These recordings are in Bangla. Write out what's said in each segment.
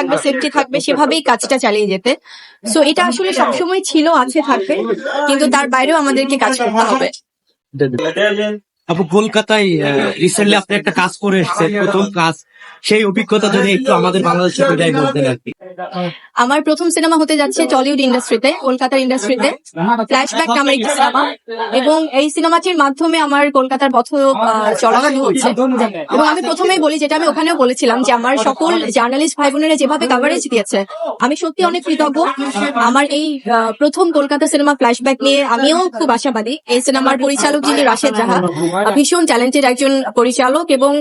থাকবে সেফটি থাকবে সেভাবেই কাজটা চালিয়ে যেতে। সো এটা আসলে সবসময় ছিল আছে থাকবে। কিন্তু তার বাইরেও আমাদেরকে কাজ করতে হবে। আপু, কলকাতায় রিসেন্টলি আপনি একটা কাজ করে এসেছেন, প্রথম কাজ। সেই অভিজ্ঞতা যদি একটু আমাদের বাংলাদেশের মিডিয়ায় বলতেন আর কি। আমার প্রথম সিনেমা হতে যাচ্ছে টলিউড ইন্ডাস্ট্রিতে কলকাতার ইন্ডাস্ট্রিতে ফ্ল্যাশব্যাক নামের একটি সিনেমা। এবং এই সিনেমাটির মাধ্যমে আমার কলকাতার পথ চলা হচ্ছে। এবং আমি প্রথমেই বলি, যেটা আমি ওখানেও বলেছিলাম, যে আমার সকল জার্নালিস্ট ভাই বোনেরা যেভাবে কাভারেজ দিয়েছে, আমি সত্যি অনেক কৃতজ্ঞ। আমার এই প্রথম কলকাতা সিনেমা ফ্ল্যাশব্যাক নিয়ে আমিও খুব আশাবাদী। এই সিনেমার পরিচালক যিনি রাশেদ জাহা ভীষণ ট্যালেন্টেড একজন পরিচালক এবং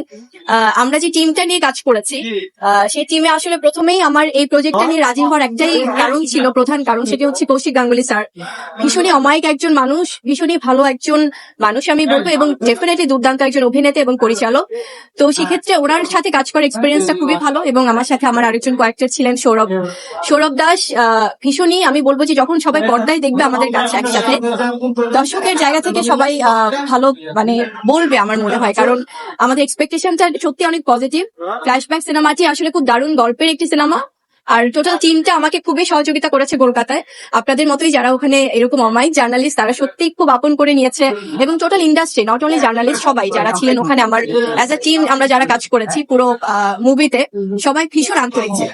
আমরা যে টিমটা নিয়ে কাজ করেছি সেই টিমে আসলে প্রথমেই আমার এই প্রজেক্টটা নিয়ে রাজি হওয়ার একটাই কারণ ছিল প্রধান কারণ সেটি হচ্ছে কৌশিক গাঙ্গুলি স্যার। ভীষণই অমায়িক একজন মানুষ ভীষণই ভালো একজন মানুষ আমি বলব এবং ডেফিনেটলি দুর্দান্ত একজন অভিনেতা এবং পরিচালক। তো সেক্ষেত্রে ওনার সাথে কাজ করার এক্সপিরিয়েন্সটা খুবই ভালো এবং আমার সাথে আমার আরেকজন কয়েকটার ছিলেন সৌরভ। সৌরভ দাস আহ, ভীষণই আমি বলব যে যখন সবাই পর্দায় দেখবে আমাদের কাছে একসাথে দর্শকের জায়গা থেকে সবাই আহ, ভালো মানে বলবে আমার মনে হয়, কারণ আমাদের এক্সপেকটেশনটা সত্যি অনেক পজিটিভ ফ্ল্যাশব্যাক সিনেমাটি আসলে খুব দারুণ গল্পের একটি সিনেমা আর টোটাল টিমটা আমাকে খুবই সহযোগিতা করেছে কলকাতায়। আপনাদের মতোই যারা ওখানে এরকম অমায়িক জার্নালিস্ট তারা সত্যি খুব আপন করে নিয়েছে। এবং total industry not only journalist সবাই যারা ছিলেন ওখানে আমার অ্যাজ আ টিম আমরা যারা কাজ করেছি পুরো মুভিতে সবাই ভীষণ আন্তরিক। ছিল।